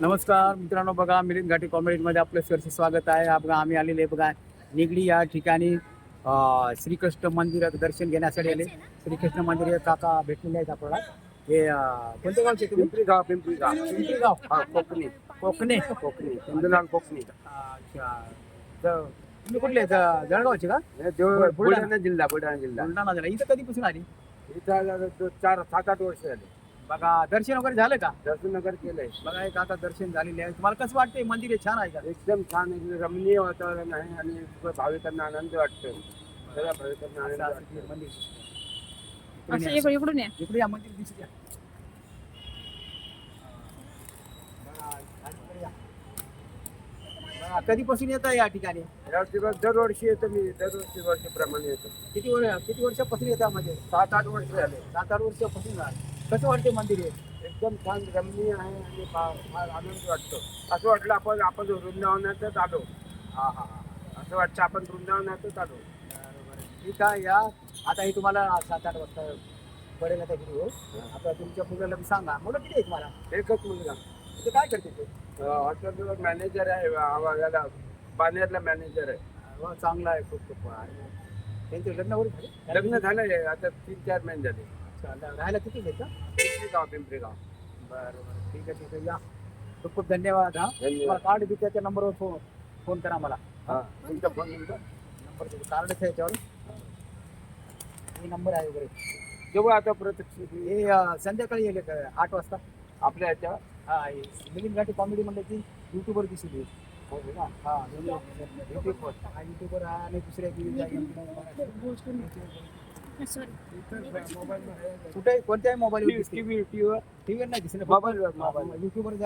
नमस्कार मित्रांनो बघा मिलिंद घाटी कॉमेडीमध्ये आपलं सरसे स्वागत आहे. बघा आम्ही आलेले बघा निगडी या ठिकाणी श्रीकृष्ण मंदिरात दर्शन घेण्यासाठी आले. श्रीकृष्ण मंदिर हे काका भेटलेले आहेत आपल्याला. हे अं, कोणत्या गावचे तुम्ही? पिंपरी गाव पिंपरी गाव. पिंपरी गाव. हा कोकणी. कोकणे. कोकणी. इंदुलाल कोकणी. अच्छा. ज- तुम्ही कुठले ज- जळगावचे का? देव- बुलढाणा. जिल्हा बुलढाणा जिल्हा. बुलढाणा जिल्हा. इथं कधीपासून आली? इथं तर चार सात आठ वर्ष झाले. बघा दर्शन वगैरे झालं का? दर्शन नगर केलंय. बघा हे काका दर्शन झालेले आहे. तुम्हाला कसं वाटतंय? मंदिर हे छान आहे का? एकदम छान एकदम रमणीय वातावरण आहे आणि भाविकांना आनंद वाटतो सगळ्या भाविकांना आनंद वाटतो मंदिर. असं इकडे इकडे इकडून या. इकडे या मंदिर दिसू द्या. बघा, कधीपासून येत या ठिकाणी? या दिवस दरवर्षी येतो मी. दरवर्षी वर्षाप्रमाणे येतो. किती वर्ष किती वर्षापासून येत मध्ये सात आठ वर्ष झाले. सात आठ वर्षापासून झालं. कसं वाटते मंदिर हे? एकदम छान रमणीय आहे आणि फा- फार आनंद वाटतो. असं वाटलं आपण आपण वृंदावनातच आलो. हा हा हा. असं वाटतं आपण वृंदावनातच आलो. ठीक आहे या. आता हे तुम्हाला सात आठ वाजता पडेल आता व्हिडिओ आता तुमच्या मुलाला सांगा. मुलं किती आहे तुम्हाला? एकच मुलगा. ते काय करते ते? हॉटेलवर मॅनेजर आहे याला बानेरला मॅनेजर आहे. हो, चांगला आहे खूप खूप. आणि त्यांचे लग्न वगैरे झाले? लग्न झालंय आता तीन चार महिने झाले. अच्छा, राहायला किती घेता पिंपरी गाव पिंपरी गाव बरं बरं ठीक आहे ठीक आहे या खूप खूप धन्यवाद हा धन्यवाद तुम्हाला कार्ड त्याच्या नंबरवर फ़ोन फ़ोन करा मला हा। तुमचा फ़ोन नंबर नंबर देतो कार्ड आहे याच्यावर हे नंबर आहे वगैरे जेव्हा आता प्रत्यक्ष हे। अं, संध्याकाळी येईल आठ वाजता आपल्या ह्याच्या हा हे। मिलिंद कॉमेडी म्हणलं की युट्यूबवर दिसेल हे. हा। युट्यूबवर आणि दुसऱ्या सॉरी कुठे कोणत्याही मोबाईल टीव्ही टीव्ही टीव्हीवर नाही दिसलं मोबाईलवर मोबाईल युट्यूबवर